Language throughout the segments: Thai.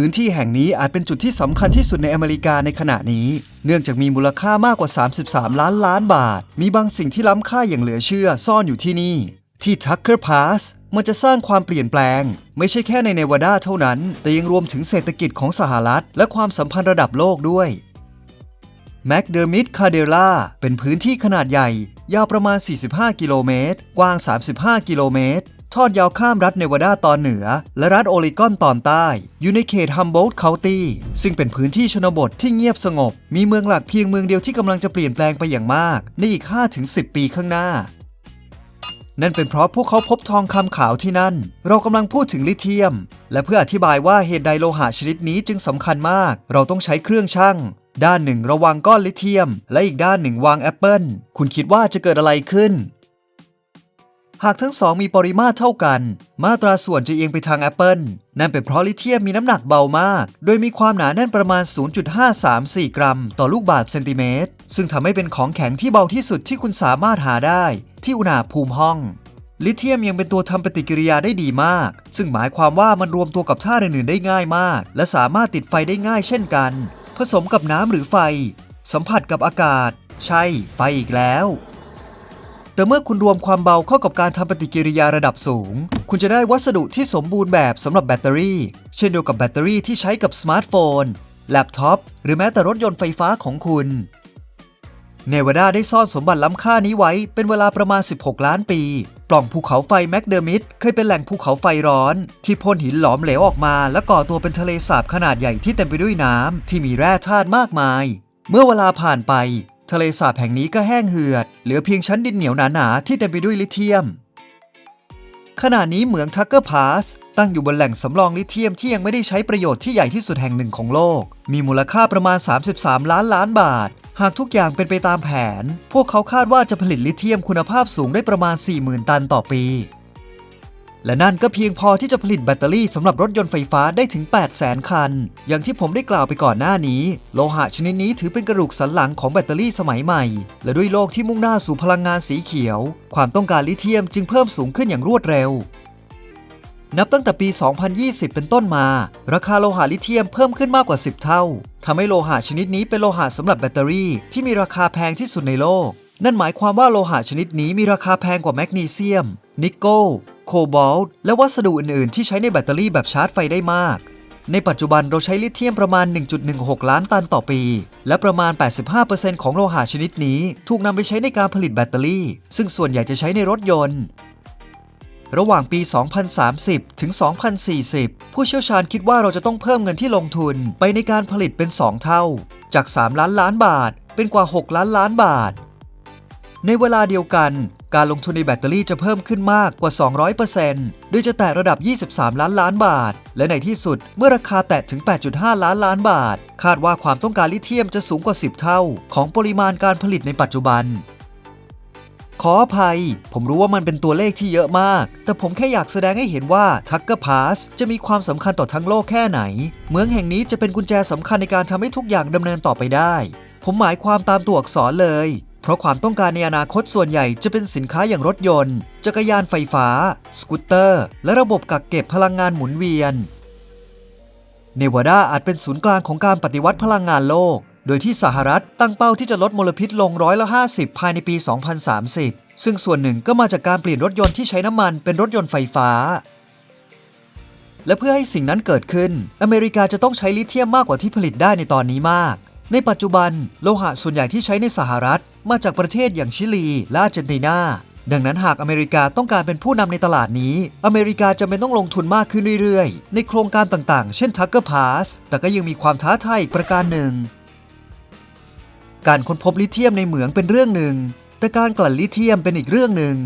พื้นที่แห่งนี้อาจเป็นจุดที่สำคัญที่สุดในอเมริกาในขณะนี้ เนื่องจากมีมูลค่ามากกว่า 33 ล้านล้านบาท มีบางสิ่งที่ล้ำค่าอย่างเหลือเชื่อซ่อนอยู่ที่นี่ ที่ Tucker Pass มันจะสร้างความเปลี่ยนแปลง ไม่ใช่แค่ในเนวาดาเท่านั้น แต่ยังรวมถึงเศรษฐกิจของสหรัฐ และความสัมพันธ์ระดับโลกด้วยแมคเดอร์มิดคาเดล่าเป็นพื้นที่ขนาดใหญ่ ยาวประมาณ 45 กิโลเมตร กว้าง 35 กิโลเมตร ทอดยาวข้ามรัฐเนวาดาตอนเหนือ และรัฐโอริกอนตอนใต้ อยู่ในเขตฮัมโบลต์เคาน์ตี้ซึ่งเป็นพื้นที่ชนบทที่เงียบสงบ มีเมืองหลักเพียงเมืองเดียวที่กำลังจะเปลี่ยนแปลงไปอย่างมาก ในอีก 5-10 ปีข้างหน้านั่นเป็นเพราะพวกเขาพบทองคำขาวที่นั่น เรากำลังพูดถึงลิเธียม และเพื่ออธิบายว่าเหตุใดโลหะชนิดนี้จึงสำคัญมาก เราต้องใช้เครื่องชั่ง ด้านหนึ่งระวังก้อนลิเธียม และอีกด้านหนึ่งวางแอปเปิลคุณคิดว่าจะเกิดอะไรขึ้น หากทั้งสองมีปริมาตรเท่ากัน มาตราส่วนจะเอียงไปทางแอปเปิลนั่นเป็นเพราะลิเธียมมีน้ำหนักเบามาก โดยมีความหนาแน่นประมาณ 0.534 กรัม ต่อลูกบาศก์เซนติเมตร ซึ่งทำให้เป็นของแข็งที่เบาที่สุดที่คุณสามารถหาได้ ที่อุณหภูมิห้อง ลิเธียมยังเป็นตัวทำปฏิกิริยาได้ดีมาก ซึ่งหมายความว่ามันรวมตัวกับธาตุอื่นๆได้ง่ายมาก และสามารถติดไฟได้ง่ายเช่นกัน ผสมกับน้ำหรือไฟ สัมผัสกับอากาศ ใช่ ไฟอีกแล้ว แต่เมื่อคุณรวมความเบาเข้ากับการทำปฏิกิริยาระดับสูง คุณจะได้วัสดุที่สมบูรณ์แบบสำหรับแบตเตอรี่ เช่นเดียวกับแบตเตอรี่ที่ใช้กับสมาร์ทโฟน แล็ปท็อป หรือแม้แต่รถยนต์ไฟฟ้าของคุณเนวาดาได้ซ่อนสมบัติล้ำค่านี้ไว้เป็นเวลาประมาณ 16 ล้านปี ปล่องภูเขาไฟแมกเดอร์มิดเคยเป็นแหล่งภูเขาไฟร้อน ที่พ่นหินหลอมเหลวออกมา และก่อตัวเป็นทะเลสาบขนาดใหญ่ที่เต็มไปด้วยน้ำที่มีแร่ธาตุมากมาย เมื่อเวลาผ่านไป ทะเลสาบแห่งนี้ก็แห้งเหือด เหลือเพียงชั้นดินเหนียวหนาๆที่เต็มไปด้วยลิเธียม ขณะนี้เหมืองทักเกอร์พาสตั้งอยู่บนแหล่งสำรองลิเธียมที่ยังไม่ได้ใช้ประโยชน์ที่ใหญ่ที่สุดแห่งหนึ่งของโลก มีมูลค่าประมาณ 33 ล้านล้านบาท หากทุกอย่างเป็นไปตามแผน พวกเขาคาดว่าจะผลิตลิเธียมคุณภาพสูงได้ประมาณ 40,000 ตันต่อปี และนั่นก็เพียงพอที่จะผลิตแบตเตอรี่สำหรับรถยนต์ไฟฟ้าได้ถึง 800,000คัน อย่างที่ผมได้กล่าวไปก่อนหน้านี้ โลหะชนิดนี้ถือเป็นกระดูกสันหลังของแบตเตอรี่สมัยใหม่ และด้วยโลกที่มุ่งหน้าสู่พลังงานสีเขียว ความต้องการลิเธียมจึงเพิ่มสูงขึ้นอย่างรวดเร็วนับตั้งแต่ปี 2020 เป็นต้นมา ราคาโลหะลิเธียมเพิ่มขึ้นมากกว่า 10 เท่า ทำให้โลหะชนิดนี้เป็นโลหะสำหรับแบตเตอรี่ที่มีราคาแพงที่สุดในโลก นั่นหมายความว่าโลหะชนิดนี้มีราคาแพงกว่าแมกนีเซียม นิกเกิล โคบอลต์และวัสดุอื่น ๆ ที่ใช้ในแบตเตอรี่แบบชาร์จไฟได้มาก ในปัจจุบันเราใช้ลิเธียมประมาณ 1.16 ล้านตันต่อปี และประมาณ 85%ของโลหะชนิดนี้ ถูกนำไปใช้ในการผลิตแบตเตอรี่ ซึ่งส่วนใหญ่จะใช้ในรถยนต์ระหว่างปี 2030 ถึง 2040 ผู้เชี่ยวชาญคิดว่าเราจะต้องเพิ่มเงินที่ลงทุนไปในการผลิตเป็น 2 เท่า จาก 3 ล้านล้านบาท เป็นกว่า 6 ล้านล้านบาท ในเวลาเดียวกัน การลงทุนในแบตเตอรี่จะเพิ่มขึ้นมากกว่า 200%โดยจะแตะระดับ 23 ล้านล้านบาท และในที่สุดเมื่อราคาแตะถึง 8.5 ล้านล้านบาท คาดว่าความต้องการลิเธียมจะสูงกว่า 10 เท่า ของปริมาณการผลิตในปัจจุบัน ขออภัย ผมรู้ว่ามันเป็นตัวเลขที่เยอะมาก แต่ผมแค่อยากแสดงให้เห็นว่าทักเกอร์พาสจะมีความสำคัญต่อทั้งโลกแค่ไหน เมืองแห่งนี้จะเป็นกุญแจสำคัญในการทำให้ทุกอย่างดำเนินต่อไปได้ผมหมายความตามตัวอักษรเลย เพราะความต้องการในอนาคตส่วนใหญ่จะเป็นสินค้าอย่างรถยนต์ จักรยานไฟฟ้า สกูตเตอร์ และระบบกักเก็บพลังงานหมุนเวียน เนวาดาอาจเป็นศูนย์กลางของการปฏิวัติพลังงานโลก โดยที่สหรัฐตั้งเป้าที่จะลดมลพิษลงร้อยละ50 ภายในปี 2030 ซึ่งส่วนหนึ่งก็มาจากการเปลี่ยนรถยนต์ที่ใช้น้ำมันเป็นรถยนต์ไฟฟ้าและเพื่อให้สิ่งนั้นเกิดขึ้น อเมริกาจะต้องใช้ลิเธียมมากกว่าที่ผลิตได้ในตอนนี้มาก ในปัจจุบันโลหะส่วนใหญ่ที่ใช้ในสหรัฐ มาจากประเทศอย่างชิลีและอาร์เจนตินา ดังนั้นหากอเมริกาต้องการเป็นผู้นำในตลาดนี้ อเมริกาจะเป็นต้องลงทุนมากขึ้นเรื่อยๆ ในโครงการต่างๆ เช่น Tucker Pass แต่ก็ยังมีความท้าทายอีกประการหนึ่ง การค้นพบลิเธียมในเหมืองเป็นเรื่องหนึ่ง แต่การกลั่นลิเธียมเป็นอีกเรื่องหนึ่ง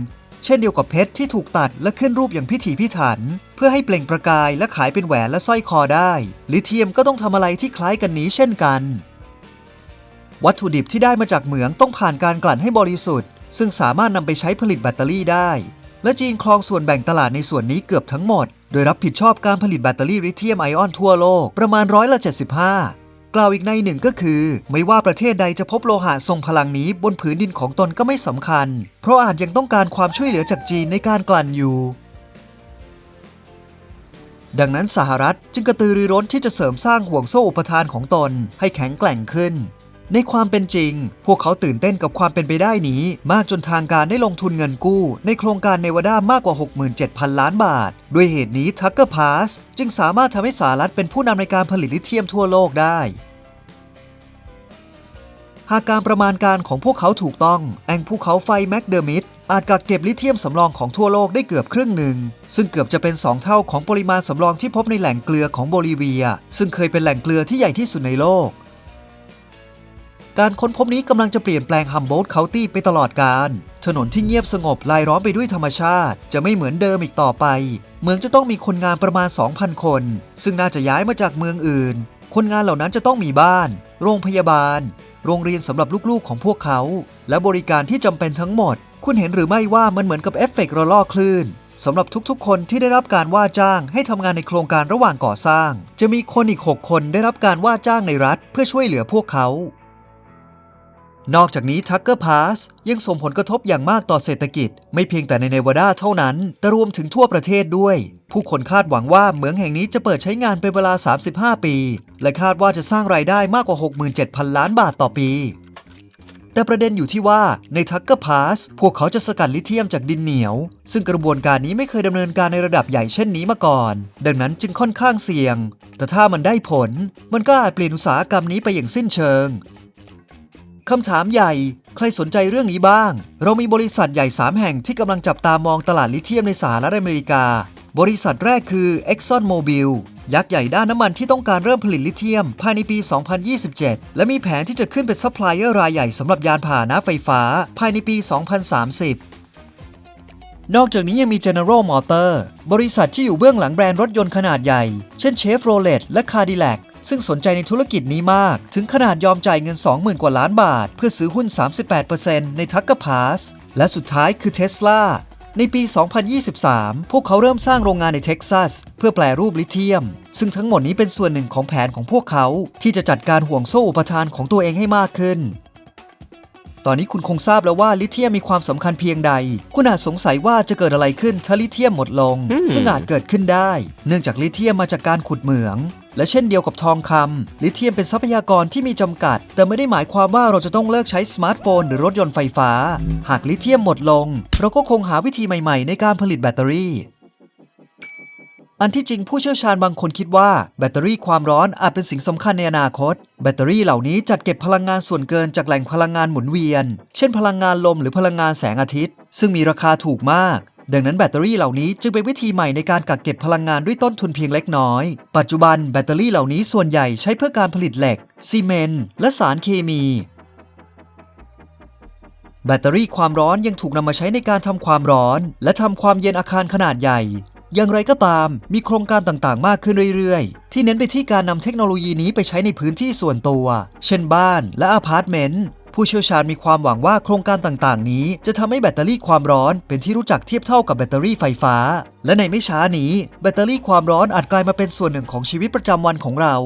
เช่นเดียวกับเพชรที่ถูกตัดและขึ้นรูปอย่างพิถีพิถัน เพื่อให้เปล่งประกายและขายเป็นแหวนและสร้อยคอได้ ลิเธียมก็ต้องทำอะไรที่คล้ายกันนี้เช่นกัน วัตถุดิบที่ได้มาจากเหมืองต้องผ่านการกลั่นให้บริสุทธิ์ ซึ่งสามารถนำไปใช้ผลิตแบตเตอรี่ได้ และจีนครองส่วนแบ่งตลาดในส่วนนี้เกือบทั้งหมด โดยรับผิดชอบการผลิตแบตเตอรี่ลิเธียมไอออนทั่วโลกประมาณร้อยละ75กล่าวอีกในหนึ่งก็คือ ไม่ว่าประเทศใดจะพบโลหะทรงพลังนี้บนผืนดินของตนก็ไม่สำคัญ เพราะอาจยังต้องการความช่วยเหลือจากจีนในการกลั่นอยู่ ดังนั้นสหรัฐจึงกระตือรือร้นที่จะเสริมสร้างห่วงโซ่อุปทานของตนให้แข็งแกร่งขึ้น ในความเป็นจริง พวกเขาตื่นเต้นกับความเป็นไปได้นี้ มากจนทางการได้ลงทุนเงินกู้ ในโครงการเนวาดามากกว่า 67,000 ล้านบาท ด้วยเหตุนี้ทักเกอร์พาสจึงสามารถทำให้สหรัฐเป็นผู้นำในการผลิตลิเธียมทั่วโลกได้หากการประมาณการของพวกเขาถูกต้อง แองภูเขาไฟแมกเดอร์มิดอาจกักเก็บลิเธียมสำรองของทั่วโลกได้เกือบครึ่งหนึ่ง ซึ่งเกือบจะเป็น 2 เท่าของปริมาณสำรองที่พบในแหล่งเกลือของโบลิเวีย ซึ่งเคยเป็นแหล่งเกลือที่ใหญ่ที่สุดในโลก การค้นพบนี้กำลังจะเปลี่ยนแปลงฮัมโบลต์เคาน์ตี้ไปตลอดการถนนที่เงียบสงบรายล้อมไปด้วยธรรมชาติ จะไม่เหมือนเดิมอีกต่อไป เมืองจะต้องมีคนงานประมาณ 2,000 คน ซึ่งน่าจะย้ายมาจากเมืองอื่น คนงานเหล่านั้นจะต้องมีบ้าน โรงพยาบาล โรงเรียนสำหรับลูกๆของพวกเขา และบริการที่จำเป็นทั้งหมด คุณเห็นหรือไม่ว่ามันเหมือนกับเอฟเฟกต์ระลอกคลื่นสำหรับทุกๆ คนที่ได้รับการว่าจ้างให้ทำงานในโครงการระหว่างก่อสร้าง จะมีคนอีก 6 คนได้รับการว่าจ้างในรัฐ เพื่อช่วยเหลือพวกเขา นอกจากนี้ทักเกอร์พาสยังส่งผลกระทบอย่างมากต่อเศรษฐกิจ ไม่เพียงแต่ในเนวาดาเท่านั้น แต่รวมถึงทั่วประเทศด้วย ผู้คนคาดหวังว่าเหมืองแห่งนี้จะเปิดใช้งานเป็นเวลา 35 ปี และคาดว่าจะสร้างรายได้มากกว่า 67,000 ล้านบาทต่อปี แต่ประเด็นอยู่ที่ว่าในทักเกอร์พาสพวกเขาจะสกัดลิเธียมจากดินเหนียว ซึ่งกระบวนการนี้ไม่เคยดำเนินการในระดับใหญ่เช่นนี้มาก่อน ดังนั้นจึงค่อนข้างเสี่ยง แต่ถ้ามันได้ผล มันก็อาจเปลี่ยนอุตสาหกรรมนี้ไปอย่างสิ้นเชิง คำถามใหญ่ ใครสนใจเรื่องนี้บ้าง เรามีบริษัทใหญ่ 3 แห่งที่กำลังจับตามองตลาดลิเธียมในสหรัฐอเมริกา บริษัทแรกคือ Exxon Mobil ยักษ์ใหญ่ด้านน้ำมันที่ต้องการเริ่มผลิตลิเธียม ภายในปี 2027 และมีแผนที่จะขึ้นเป็นซัพพลายเออร์รายใหญ่สำหรับยานพาหนะไฟฟ้า ภายในปี 2030นอกจากนี้ยังมี General Motor บริษัทที่อยู่เบื้องหลังแบรนด์รถยนต์ขนาดใหญ่ เช่น Chevrolet และ Cadillac ซึ่งสนใจในธุรกิจนี้มาก ถึงขนาดยอมจ่ายเงิน 20,000 กว่าล้านบาท เพื่อซื้อหุ้น 38%ในทักก e r p a s และสุดท้ายคือ Tesla ในปี 2023 พวกเขาเริ่มสร้างโรงงานในเท็กซัส เพื่อแปลรูปลิเธียม ซึ่งทั้งหมดนี้เป็นส่วนหนึ่งของแผนของพวกเขา ที่จะจัดการห่วงโซ่อุปทานของตัวเองให้มากขึ้น ตอนนี้คุณคงทราบแล้วว่าลิเธียมมีความสำคัญเพียงใด คุณอาจสงสัยว่าจะเกิดอะไรขึ้นถ้าลิเธียมหมดลง ซึ่งอาจเกิดขึ้นได้ เนื่องจากลิเธียมมาจากการขุดเหมือง และเช่นเดียวกับทองคำลิเธียมเป็นทรัพยากรที่มีจำกัด แต่ไม่ได้หมายความว่าเราจะต้องเลิกใช้สมาร์ทโฟน หรือรถยนต์ไฟฟ้า หากลิเธียมหมดลง เราก็คงหาวิธีใหม่ ๆ ในการผลิตแบตเตอรี่ อันที่จริงผู้เชี่ยวชาญบางคนคิดว่า แบตเตอรี่ความร้อนอาจเป็นสิ่งสำคัญในอนาคต แบตเตอรี่เหล่านี้จัดเก็บพลังงานส่วนเกินจากแหล่งพลังงานหมุนเวียน เช่น พลังงานลมหรือพลังงานแสงอาทิตย์ ซึ่งมีราคาถูกมาก ดังนั้นแบตเตอรี่เหล่านี้จึงเป็นวิธีใหม่ในการกักเก็บพลังงานด้วยต้นทุนเพียงเล็กน้อย ปัจจุบันแบตเตอรี่เหล่านี้ส่วนใหญ่ใช้เพื่อการผลิตเหล็ก ซีเมนต์ และสารเคมี แบตเตอรี่ความร้อนยังถูกนำมาใช้ในการทำความร้อน และทำความเย็นอาคารขนาดใหญ่ อย่างไรก็ตาม มีโครงการต่างๆ มากขึ้นเรื่อยๆ ที่เน้นไปที่การนำเทคโนโลยีนี้ไปใช้ในพื้นที่ส่วนตัว เช่นบ้านและอพาร์ตเมนต์ ผู้เชี่ยวชาญมีความหวังว่าโครงการต่างๆ นี้ จะทำให้แบตเตอรี่ความร้อนเป็นที่รู้จักเทียบเท่ากับแบตเตอรี่ไฟฟ้า และในไม่ช้านี้ แบตเตอรี่ความร้อนอาจกลายมาเป็นส่วนหนึ่งของชีวิตประจำวันของเรา